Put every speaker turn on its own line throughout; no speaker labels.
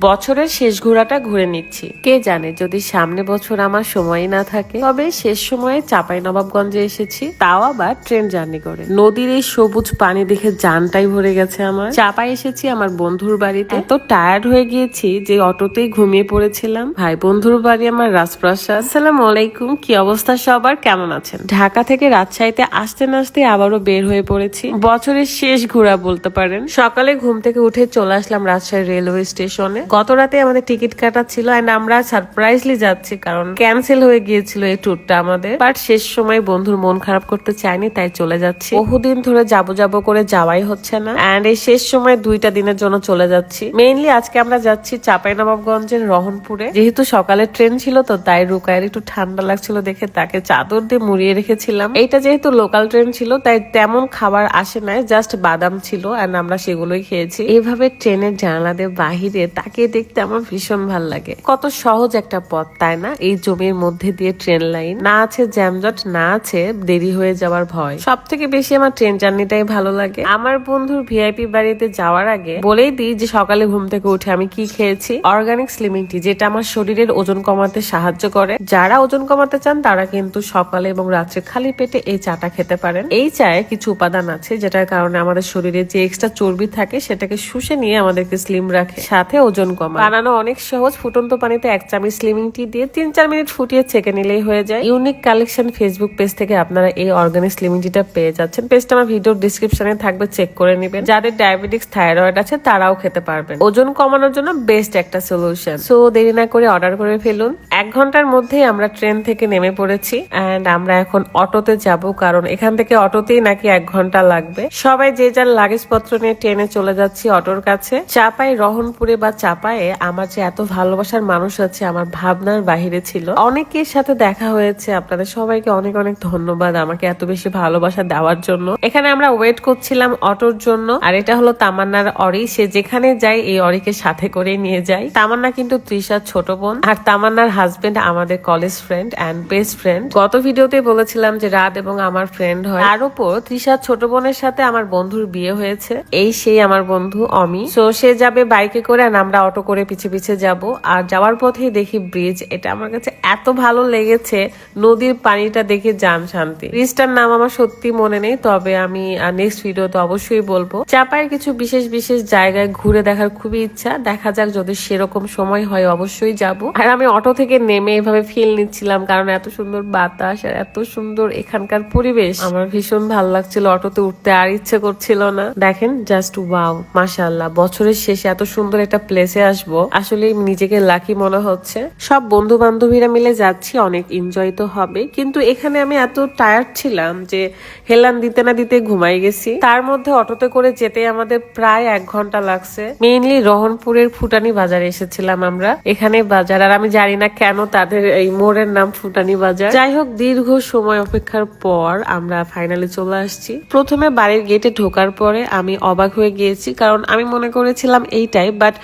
বছরের শেষ ঘোরাটা ঘুরে নিচ্ছি। কে জানে, যদি সামনে বছর আমার সময় না থাকে। তবে শেষ সময়ে চাপাই নবাবগঞ্জে এসেছি, তাও আবার ট্রেন জার্নি করে। নদীর এই সবুজ পানি দেখে জানটাই ভরে গেছে আমার। চাপাই এসেছি আমার বন্ধুর বাড়িতে। এত টায়ার্ড হয়ে গিয়েছি যে অটোতেই ঘুমিয়ে পড়েছিলাম। ভাই বন্ধুর বাড়ি আমার রাজপ্রাসাদ। আসসালামু আলাইকুম, কি অবস্থা সবার? কেমন আছেন? ঢাকা থেকে রাজশাহীতে আসতে না আসতে আবারও বের হয়ে পড়েছি। বছরের শেষ ঘোরা বলতে পারেন। সকালে ঘুম থেকে উঠে চলে আসলাম রাজশাহী রেলওয়ে স্টেশনে। গত রাতে আমাদের টিকিট কাটা ছিল এন্ড আমরা সারপ্রাইজলি যাচ্ছি কারণ ক্যান্সেল হয়ে গিয়েছিল এই ট্যুরটা আমাদের। বাট শেষ সময় বন্ধুর মন খারাপ করতে চাইনি, তাই চলে যাচ্ছি। বহুদিন ধরে যাব যাব করে যাওয়াই হচ্ছে না এন্ড এই শেষ সময় দুইটা দিনের জন্য চলে যাচ্ছি। মেইনলি আজকে আমরা যাচ্ছি চাঁপাইনবাবগঞ্জের রহনপুরে। যেহেতু সকালে ট্রেন ছিল তো, তাই রুকায়ের একটু ঠান্ডা লাগছিল দেখে তাকে চাদর দিয়ে মুড়িয়ে রেখেছিলাম। এইটা যেহেতু লোকাল ট্রেন ছিল, তাই তেমন খাবার আসে নাই জাস্ট বাদাম ছিল এন্ড আমরা সেগুলোই খেয়েছি। এইভাবে ট্রেনের জানালা দিয়ে বাহিরে তাকিয়ে দেখতে আমার ভীষণ ভালো লাগে। কত সহজ একটা পথ, তাই না? এই জমির মধ্যে দিয়ে ট্রেন লাইন না আছে জ্যামজট, না আছে দেরি হয়ে যাওয়ার ভয়। সব থেকে বেশি আমার ট্রেন জার্নিটাই ভালো লাগে। আমার বন্ধুর ভিআইপি বাড়িতে যাওয়ার আগে বলেই দিই যে সকালে ঘুম থেকে উঠে আমি কি খেয়েছি? অর্গানিক স্লিমিং টি যেটা আমার শরীরের ওজন কমাতে সাহায্য করে। যারা ওজন কমাতে চান, তারা কিন্তু সকালে এবং রাত্রে খালি পেটে এই চাটা খেতে পারেন। এই চায়ে কিছু উপাদান আছে, যেটার কারণে আমাদের শরীরে যে এক্সট্রা চর্বি থাকে, সেটাকে শুষে নিয়ে আমাদেরকে স্লিম রাখে। সাথে ওজন কমায়। বানানো অনেক সহজ, ফুটন্ত পানিতে এক চামচ স্লিমিং টি দিয়ে তিন চার মিনিট ফুটিয়ে ছেঁকে নিলেই হয়ে যায়। ইউনিক কালেকশন ফেসবুক পেজ থেকে আপনারা এই অর্গানিক স্লিমিং টিটা পেয়ে যাচ্ছেন। পেজটা আমার ভিডিওর ডিসক্রিপশনে থাকবে চেক করে নেবেন। যাদের ডায়াবেটিক্স থাইরয়েড আছে, তারাও খেতে পারবেন। ওজন কমানোর জন্য বেস্ট একটা সলিউশন সো দেরি না করে অর্ডার করে ফেলুন। এক ঘণ্টার মধ্যেই আমরা ট্রেন থেকে নেমে পড়েছি অ্যান্ড আমরা এখন অটোতে যাব, কারণ এখান থেকে অটোতেই নাকি এক ঘণ্টা লাগবে। সবাই যে যার লাগেজ পত্র নিয়ে ট্রেনে চলে যাচ্ছি অটোর কাছে। চাপাই রহনপুরে বা চাপায়ে আমার যে এত ভালোবাসার মানুষ আছে, আমার ভাবনার বাহিরে ছিল। অনেকের সাথে দেখা হয়েছে। আপনাদের সবাইকে অনেক অনেক ধন্যবাদ আমাকে এত বেশি ভালোবাসা দেওয়ার জন্য। এখানে আমরা ওয়েট করছিলাম অটোর জন্য, আর এটা হলো তামান্নার অরি। সে যেখানে যায়, এই অরিকে সাথে করে নিয়ে যায়। তামান্না কিন্তু তৃষার ছোট বোন। আর তামান্নার হাজবেন্ড আমাদের college friend and best friend গত ভিডিওতে বলেছিলাম যে রাত এবং আমার ফ্রেন্ড হয়। তার উপর তৃষার ছোট বোনের সাথে আমার বন্ধুর বিয়ে হয়েছে। এই সেই আমার বন্ধু অমি। সো সে যাবে বাইকে করে আর আমরা অটো করে পিছে পিছে যাব। আর যাওয়ার পথেই দেখি ব্রিজ এটা আমার কাছে এত ভালো লেগেছে, নদীর পানিটা দেখে যান শান্তি। ব্রিজটার নাম আমার সত্যি মনে নেই, তবে আমি নেক্সট ভিডিওতে অবশ্যই বলব। চাপায়ের কিছু বিশেষ বিশেষ জায়গায় ঘুরে দেখার খুবই ইচ্ছা। দেখা যাক যদি সেরকম সময় হয় অবশ্যই যাব। আর আমি অটো থেকে নেমে এভাবে ফিল নিচ্ছিলাম, কারণ এত সুন্দর বাতাস আর এত সুন্দর এখানকার পরিবেশ। আমার ভীষণ ভালো লাগছিল অটোতে উঠতে, আর ইচ্ছে করছিল না। দেখেন জাস্ট ওয়াও মাশাআল্লাহ, বছরের শেষে এত সুন্দর একটা প্লেসে আসব। আসলে নিজেকে লাকি মনে হচ্ছে। সব বন্ধু বান্ধবীরা মিলে যাচ্ছি, অনেক এনজয় তো হবে। কিন্তু এখানে আমি এত টায়ার্ড ছিলাম যে হেলান দিতে না দিতে ঘুমাই গেছি। তার মধ্যে অটোতে করে যেতে আমাদের প্রায় এক ঘণ্টা লাগছে। মেইনলি রহনপুরের ফুটানি বাজারে এসেছিলাম আমরা। এখানে বাজার, আর আমি জানি না কেন তাদের এই মোড়ের নাম ফুটানি বাজার। যাই হোক, দীর্ঘ সময় অপেক্ষার পর আমরা ফাইনালি চলে আসছি। প্রথমে বাড়ির গেটে ঢোকার পরে আমি অবাক হয়ে গিয়েছি, কারণ আমি মনে করেছিলাম এইটাই বাট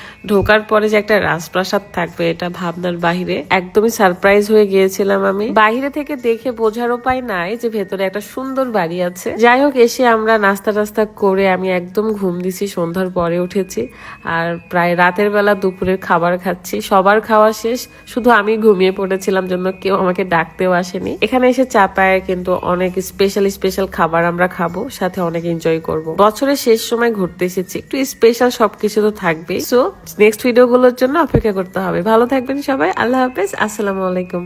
ঢোকার পরে যে একটা রাজপ্রাসাদ থাকবে, এটা ভাবনার বাহিরে। একদমই সারপ্রাইজ হয়ে গিয়েছিলাম আমি। বাইরে থেকে দেখে বোঝার উপায় নাই যে ভেতরে একটা সুন্দর বাড়ি আছে। যাই হোক, এসে আমরা নাস্তা টাস্তা করে আমি একদম ঘুম দিছি, সন্ধ্যার পরে উঠেছি। আর প্রায় রাতের বেলা দুপুরের খাবার খাচ্ছি। সবার খাওয়া শেষ। শুধু আমি ঘুমিয়ে পড়েছিলাম জন্য কেউ আমাকে ডাকতেও আসেনি। এখানে এসে চাপায় কিন্তু অনেক স্পেশাল স্পেশাল খাবার আমরা খাব, সাথে অনেক এনজয় করব। বছরের শেষ সময় ঘুরতে এসেছি। একটু স্পেশাল সবকিছু তো থাকবেই। সো নেক্সট ভিডিওগুলোর জন্য অপেক্ষা করতে হবে। ভালো থাকবেন সবাই। আল্লাহ হাফেজ। আসসালামু আলাইকুম।